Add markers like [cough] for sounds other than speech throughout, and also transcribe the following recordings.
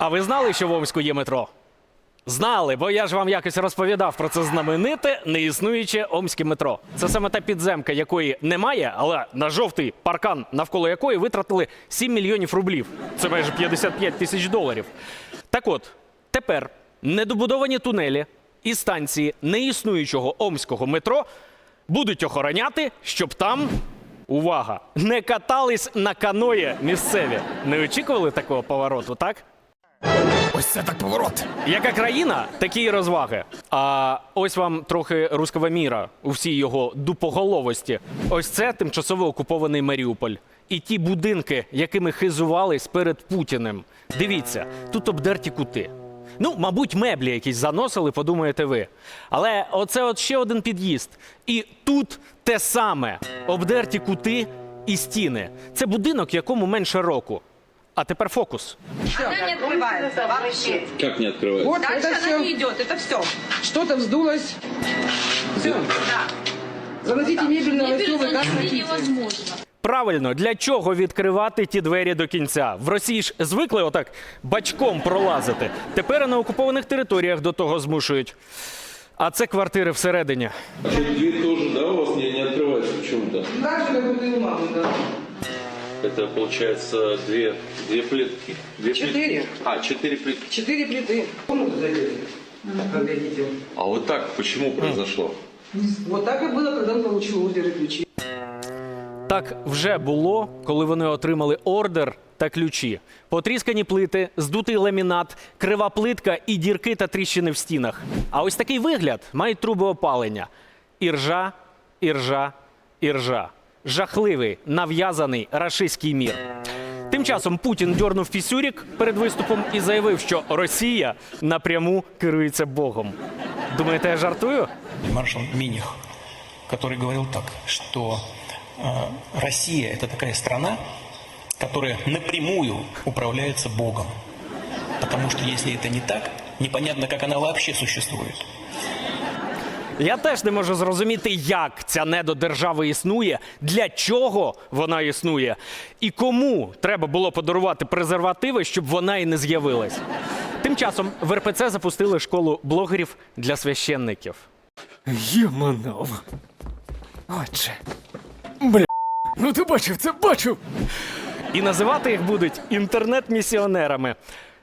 А ви знали, що в Омську є метро? Знали, бо я ж вам якось розповідав про це знамените неіснуюче омське метро. Це саме та підземка, якої немає, але на жовтий паркан, навколо якої витратили 7 мільйонів рублів. Це майже 55 тисяч доларів. Так от, тепер недобудовані тунелі і станції неіснуючого омського метро будуть охороняти, щоб там. Увага! Не катались на каної місцеві. Не очікували такого повороту, так? Ось це так поворот. Яка країна, такі і розваги. А ось вам трохи руского міра у всій його дупоголовості. Ось це тимчасово окупований Маріуполь. І ті будинки, якими хизувались перед Путіним. Дивіться, тут обдерті кути. Ну, мабуть, меблі якісь заносили, подумаєте ви. Але оце от ще один під'їзд. І тут те саме: обдерті кути і стіни. Це будинок, якому менше року. А тепер фокус. Она не открывается вообще. Как не открывается? Вот Дальше это она все, не идет, это все. что-то вздулось. Все, Да. заносите мебель на Лосевый газ на Кити. невозможно. Правильно, для чого відкривати ті двері до кінця? В Росії ж звикли отак бачком пролазити. Тепер і на окупованих територіях до того змушують. А це квартири всередині. А что, дверь тоже, да, у вас не, не открывается почему-то? Так же, как вот и у мамы, да. Это получается две, две плитки. Две Четыре. плитки. А, четыре плитки. Четыре плиты. В комнату зайдете, когда идите. А вот так почему произошло? Вот так и было, когда он получил ордер и ключи. Так вже було, коли вони отримали ордер та ключі. Потріскані плити, здутий ламінат, крива плитка і дірки та тріщини в стінах. А ось такий вигляд мають труби опалення. Іржа, іржа, іржа. Жахливий нав'язаний рашистський мір. Тим часом Путін дьорнув пісюрік перед виступом і заявив, що Росія напряму керується Богом. Думаєте, я жартую? маршал Миних, который говорил так, что э, Россия – это такая страна, которая напрямую управляется Богом. Потому что если это не так, непонятно, как она вообще существует. Я теж не можу зрозуміти, як ця недодержава існує, для чого вона існує, і кому треба було подарувати презервативи, щоб вона і не з'явилась. Тим часом в РПЦ запустили школу блогерів для священників. Єманов. Отче. Бля. Ну ти бачив це, бачив. І називати їх будуть інтернет-місіонерами.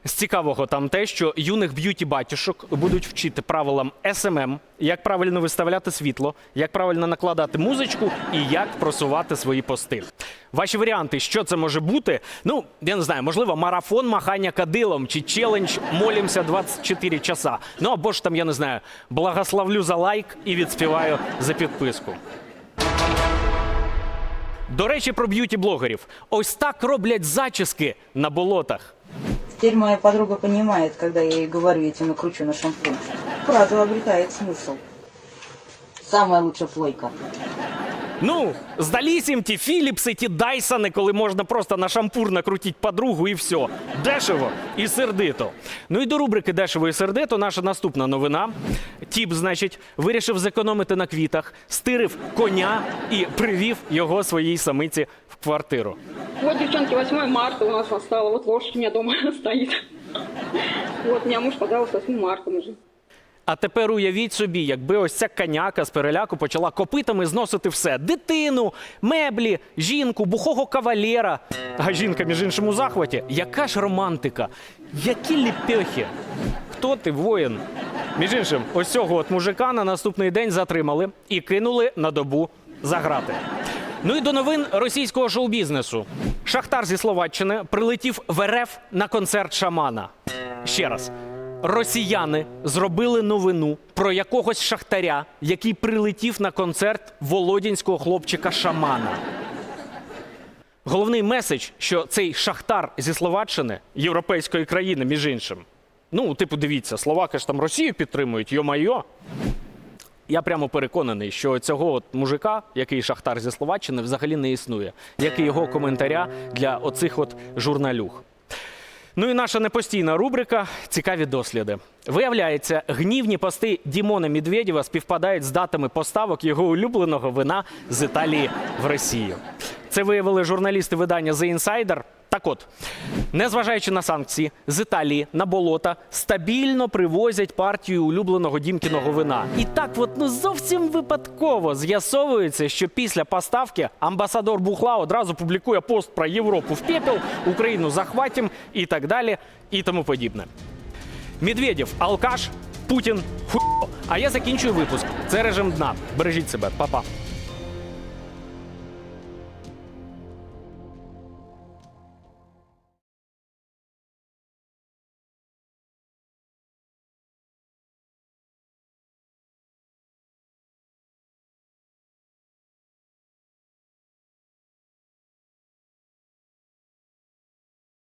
З цікавого там те, що юних б'юті батюшок будуть вчити правилам СММ, як правильно виставляти світло, як правильно накладати музичку і як просувати свої пости. Ваші варіанти, що це може бути? Ну, я не знаю, можливо, марафон махання кадилом чи челендж молімося 24 часа. Ну або ж там, я не знаю, благословлю за лайк і відспіваю за підписку. До речі, про б'юті-блогерів. Ось так роблять зачіски на болотах. Теперь моя подруга понимает, когда я ей говорю, я тебя накручу на шампунь. Фраза обретает смысл. Самая лучшая плойка. Ну, здались їм ті Філіпси, ті Дайсони, коли можна просто на шампур накрутити подругу і все. Дешево і сердито. Ну і до рубрики Дешево і сердито наша наступна новина. Тіп, значить, вирішив зекономити на квітах, стирив коня і привів його своїй самиці в квартиру. Вот, девчонки, 8 марта у нас настало. Вот лошадь у меня дома [laughs] стоит. Вот, меня муж подарил 8 марта уже. А тепер уявіть собі, якби ось ця коняка з переляку почала копитами зносити все: дитину, меблі, жінку, бухого кавалєра. А жінка, між іншим, у захваті. Яка ж романтика? Які ліпьохи? Хто ти, воїн? Між іншим, ось цього от мужика на наступний день затримали і кинули на добу за грати. Ну і до новин російського шоу-бізнесу. Шахтар зі Словаччини прилетів в РФ на концерт шамана. Ще раз. Росіяни зробили новину про якогось шахтаря, який прилетів на концерт володінського хлопчика шамана. Головний меседж, що цей шахтар зі Словаччини, європейської країни, між іншим. Ну, типу, дивіться, словаки ж там Росію підтримують, йо-майо. Я прямо переконаний, що цього от мужика, який шахтар зі Словаччини, взагалі не існує, як і його коментаря для оцих от журналюг. Ну і наша непостійна рубрика Цікаві досліди. Виявляється, гнівні пости Дімона Медведєва співпадають з датами поставок його улюбленого вина з Італії в Росію. Це виявили журналісти видання The Insider. Так от, незважаючи на санкції, з Італії на болота стабільно привозять партію улюбленого дімкіного вина. І так, от ну зовсім випадково з'ясовується, що після поставки амбасадор Бухла одразу публікує пост про Європу в пепел, Україну захватім і так далі, і тому подібне. Медведєв, алкаш, Путін, хуйо. А я закінчую випуск. Це режим дна. Бережіть себе, Па-па.